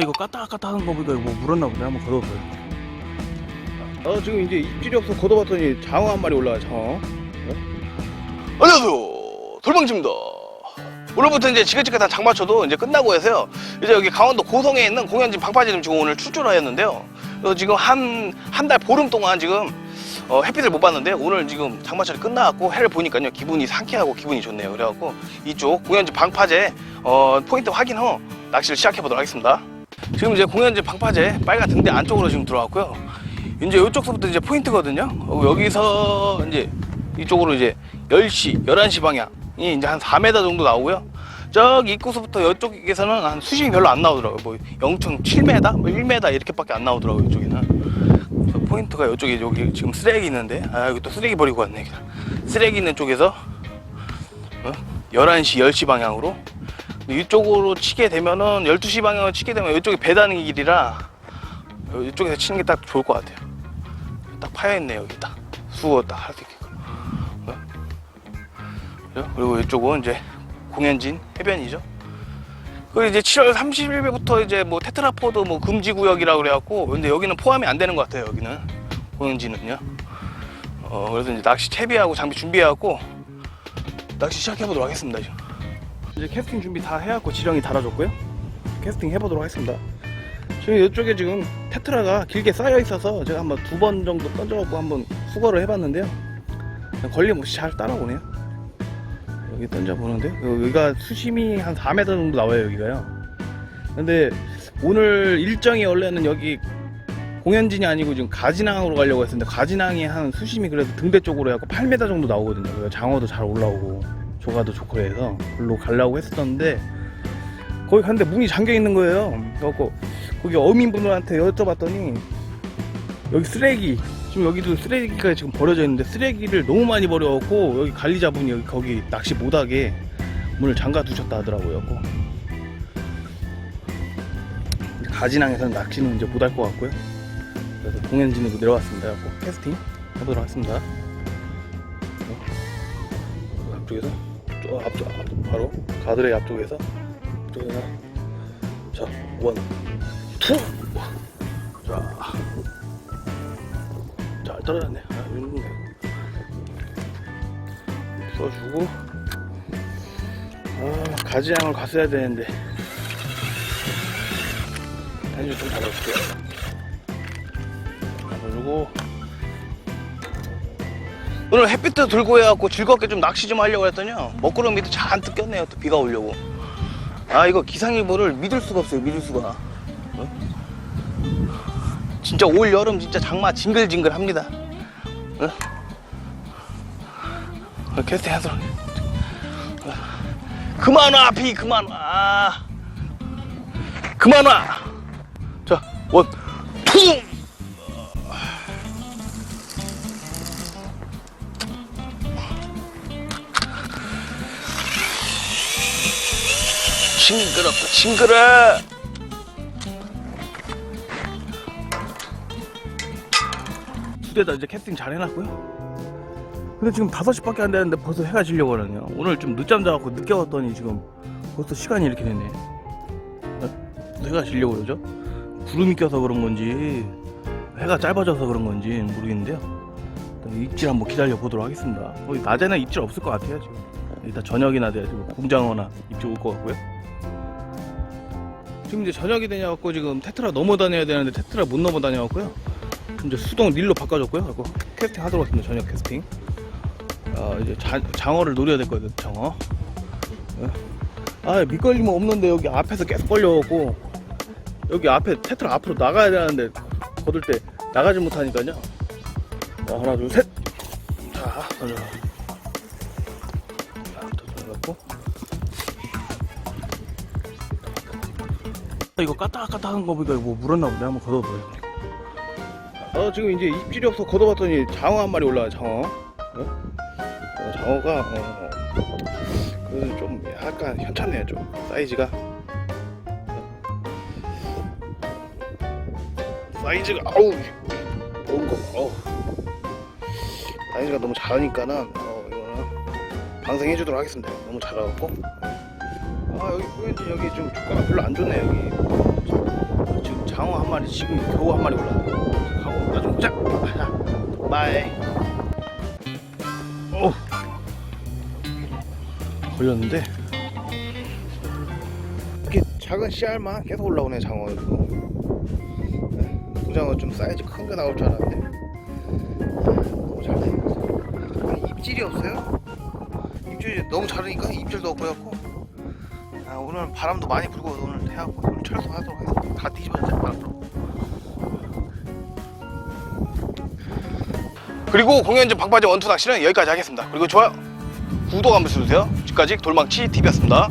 이거 까딱까딱한 거 보니까 뭐 물었나 보네. 한번 걷어봐요. 어 지금 이제 입질이 없어 걷어봤더니 장어 한 마리 올라와 장어. 안녕하세요. 돌방집입니다. 오늘부터 이제 지긋지긋한 장마철도 이제 끝나고 해서요. 이제 여기 강원도 고성에 있는 공연진 방파제를 지금 오늘 출조를 하였는데요. 그래서 지금 한 한 달 보름 동안 지금 어, 햇빛을 못 봤는데 오늘 지금 장마철이 끝나갖고 해를 보니까요. 기분이 상쾌하고 기분이 좋네요. 그래갖고 이쪽 공연진 방파제 어, 포인트 확인 후 낚시를 시작해 보도록 하겠습니다 지금 이제 공연진 방파제 빨간 등대 안쪽으로 지금 들어왔고요 이제 이쪽서부터 이제 포인트거든요 어, 여기서 이제 이쪽으로 이제 10시, 11시 방향이 이제 한 4m 정도 나오고요. 저기 입구서부터 이쪽에서는 한 수심이 별로 안 나오더라고요. 뭐 0.7m, 뭐 1m 이렇게밖에 안 나오더라고요. 이쪽에는. 포인트가 이쪽에 여기 지금 쓰레기 있는데 아 여기 또 쓰레기 버리고 왔네. 쓰레기 있는 쪽에서 어? 11시, 10시 방향으로 이쪽으로 치게 되면은 12시 방향으로 치게 되면 이쪽이 배다는 길이라 이쪽에서 치는 게 딱 좋을 것 같아요. 딱 파여 있네 여기 딱 수어 딱할 수 있게. 그죠? 그리고 이쪽은 이제 공연진 해변이죠. 그리고 이제 7월 30일부터 이제 뭐 테트라포드 뭐 금지 구역이라고 그래갖고 근데 여기는 포함이 안 되는 것 같아요. 여기는 공연진은요. 어 그래서 이제 낚시 채비하고 장비 준비해갖고 낚시 시작해 보도록 하겠습니다. 지금. 이제 캐스팅 준비 다 해갖고 지렁이 달아줬고요. 캐스팅 해보도록 하겠습니다. 지금 이쪽에 지금 테트라가 길게 쌓여 있어서 제가 한번 두 번 정도 던져갖고 한번 수거를 해봤는데요. 걸림없이 잘 따라오네요. 여기 던져보는데 여기가 수심이 한 4m 정도 나와요 여기가요. 근데 오늘 일정이 원래는 여기 공연진이 아니고 지금 가진항으로 가려고 했었는데 가진항이 한 수심이 그래도 등대 쪽으로 해갖고 8m 정도 나오거든요. 장어도 잘 올라오고 조가도 좋고 해서 글로 가려고 했었는데 거기 갔는데 문이 잠겨 있는 거예요. 그래갖고 거기 어민분들한테 여쭤봤더니 여기 쓰레기 지금 여기도 쓰레기가 지금 버려져 있는데 쓰레기를 너무 많이 버려갖고 여기 관리자분이 여기 거기 낚시 못하게 문을 잠가 두셨다 하더라고요. 가진항에서는 낚시는 이제 못할 것 같고요. 그래서 공연진으로 내려왔습니다. 그래갖고 캐스팅 해보도록 하겠습니다. 어, 앞쪽에서. 저 앞쪽 앞- 바로 가드레이 앞쪽에서 앞쪽에서 자 원, 투, 자, 잘 떨어졌네. 아, 이런 써주고, 아 가지양을 갔어야 되는데 단지 좀 잡아줄게요. 잡아주고. 오늘 햇빛도 들고 해갖고 즐겁게 좀 낚시 좀 하려고 했더니요. 먹구름 밑에 잔뜩 꼈네요 또 비가 오려고. 아 이거 기상일보를 믿을 수가 없어요 믿을 수가. 어? 진짜 올 여름 진짜 장마 징글징글 합니다. 어? 어, 캐스팅 하도록 어. 그만 와 비 그만 와. 그만 와자원투 징그럽다 징그러 두 대 다 이제 캐스팅 잘 해놨고요. 근데 지금 5시밖에 안 되는데 벌써 해가 지려고 하네요. 오늘 좀 늦잠 자갖고 늦게 왔더니 지금 벌써 시간이 이렇게 됐네. 어? 해가 지려고 그러죠? 구름이 껴서 그런 건지 해가 짧아져서 그런 건지 모르겠는데요. 입질 한번 기다려 보도록 하겠습니다. 낮에는 입질 없을 것 같아요 지금. 일단 저녁이나 돼가지고 곰장어나 입질 올 것 같고요. 지금 이제 저녁이 되냐갖고 지금 테트라 넘어 다녀야 되는데 테트라 못 넘어 다녀갖고요. 이제 수동 릴로 바꿔줬고요. 하고 캐스팅 하도록 하겠습니다. 저녁 캐스팅. 아 이제 자, 장어를 노려야 될 거거든요. 장어. 예. 아 밑걸림은 없는데 여기 앞에서 계속 걸려갖고 여기 앞에 테트라 앞으로 나가야 되는데 거둘 때 나가지 못하니까요. 자 하나 둘 셋. 자 던져. 이거 까딱까딱한 거 보니까 뭐 물었나 보네. 한번 걷어봐요. 어 지금 이제 입질이 없어 걷어봤더니 장어 한 마리 올라와 장어. 어? 어, 장어가 어, 그래도 좀 약간 현찮네요 좀. 사이즈가. 사이즈가 아우! 거 어. 사이즈가 너무 잘하니까는 어 이거는 방생해주도록 하겠습니다. 너무 잘하고. 아 여기 보이지 여기 좀 조과가 별로 안 좋네 여기 지금 겨우 한 마리 올라왔네. 하고 나좀 자, 자, 바이. 오, 걸렸는데 이렇게 작은 씨알만 계속 올라오네 장어 이거. 네, 도장어 좀 사이즈 큰거 나올 줄 알았는데 너무 잘 돼. 아니, 입질이 없어요. 입질이 너무 자르니까 입질도 없고 해갖고 아, 오늘 바람도 많이 불고 오늘 해갖고 철수하도록 하겠습니다. 다 뒤집어져 바람으로. 그리고 공연진 방파제 원투 낚시는 여기까지 하겠습니다. 그리고 좋아요, 구독 한 번씩 누르세요. 지금까지 돌망치 TV였습니다.